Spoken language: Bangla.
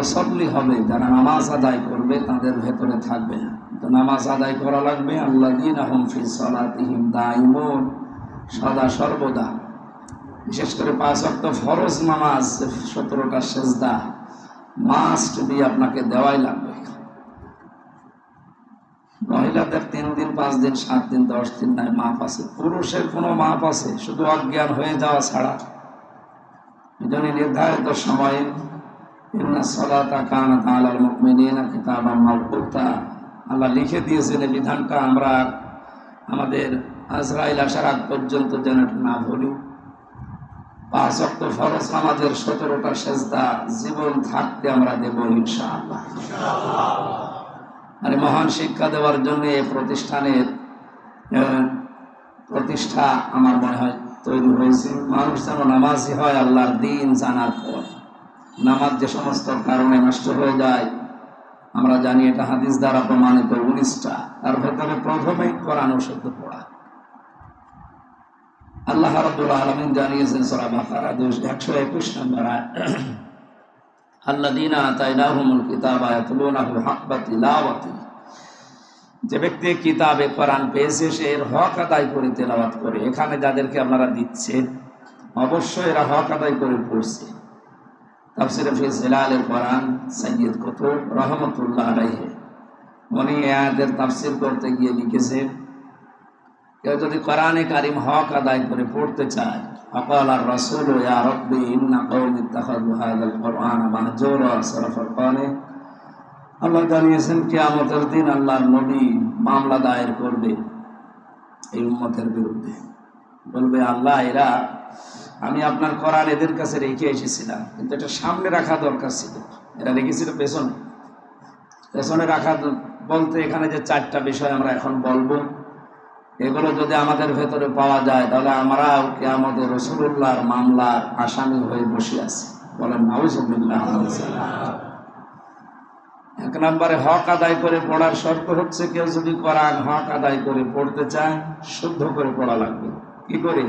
মুসল্লি হবে, যারা নামাজ আদায় করবে তাদের ভেতরে থাকবে তো নামাজ আদায় করা লাগবে আল্লাহ দিন আহম ফি সালাতিহিম দাইমুন সদা সর্বদা। বিশেষ করে পাঁচ অক্ট ফরজ নামাজ, সতেরোটা সেজদা মাস্ট দিয়ে আপনাকে দেওয়াই লাগবে। মহিলাদের তিন দিন, পাঁচ দিন, সাত দিন, দশ দিন নাই, মাপ আছে। পুরুষের কোনো মাপ আছে, শুধু অজ্ঞান হয়ে যাওয়া ছাড়া। এজন্য নির্ধারিত সময়ে আল্লাহ লিখে দিয়েছেন এই বিধানটা আমরা আমাদের আজরাইল পর্যন্ত যেন না ভুলি। পাঁচ অক্ট ফরজ সতেরোটা সেজদা জীবন থাকতে আমরা দেব ইনশাআল্লাহ। আর মহান শিক্ষা দেওয়ার জন্য এই প্রতিষ্ঠানের প্রতিষ্ঠা আমার মনে হয় তৈরি হয়েছে। মানুষ যেন নামাজি হয়, আল্লাহর দিন জানার পর। নামাজ যে সমস্ত কারণে নষ্ট হয়ে যায়, আমরা জানি এটা হাদিস দ্বারা প্রমাণিত, উনিশটা। তার ভেতরে প্রথমেই কোরআন ও শব্দ পড়া। আল্লাহ রাব্বুল আলামিন জানিয়েছেন সূরা বাকারা 121 নম্বর আয়াত আল্লাযীনা আতাইনাহুমুল কিতাবা ইয়াতলুনাহু হাক্কা তিলাওয়াতি। যে ব্যক্তি কিতাবে কোরআন পেয়েছে, সে এর হক আদায় করে তেলাওয়াত করে। এখানে যাদেরকে আপনারা দিচ্ছেন, অবশ্যই এরা হক আদায় করে পড়ছে। তাফসিরে ফি জিলালের কোরআন সৈয়দ কুতুব রহমতুল্লাহ আলাইহি। উনি আয়াতের তাফসির করতে গিয়ে লিখেছেন কেউ যদি কোরআনে কারিম হক আদায় করে পড়তে চায় অকাল আর রসুল ইয়া রব্বি ইন্না কওমি ইত্তাখাযু হাযাল কোরআন মাহজুরা সূরা ফুরকানে আল্লাহ জানিয়েছেন, কিয়ামতের দিন আল্লাহর নবী মামলা দায়ের করবে এই উম্মতের বিরুদ্ধে। বলবে, আল্লাহ, এরা আমি আপনার কোরআন এদের কাছে রেখে এসেছিলাম কিন্তু এটা সামনে রাখা দরকার ছিল এটা রেখেছিল পেছনে পেছনে রাখা বলতে এখানে যে চারটা বিষয় আমরা এখন বলব এগুলো যদি আমাদের ভেতরে পাওয়া যায় তাহলে আমরাও কি আমাদের রসুল্লাহর মামলার আসামি হয়ে বসে আছি বলেন নাউজুবিল্লাহ এক নম্বরে হক আদায় করে পড়ার শর্ত হচ্ছে কেউ যদি কোরআন হক আদায় করে পড়তে চায় শুদ্ধ করে পড়া লাগবে কি করে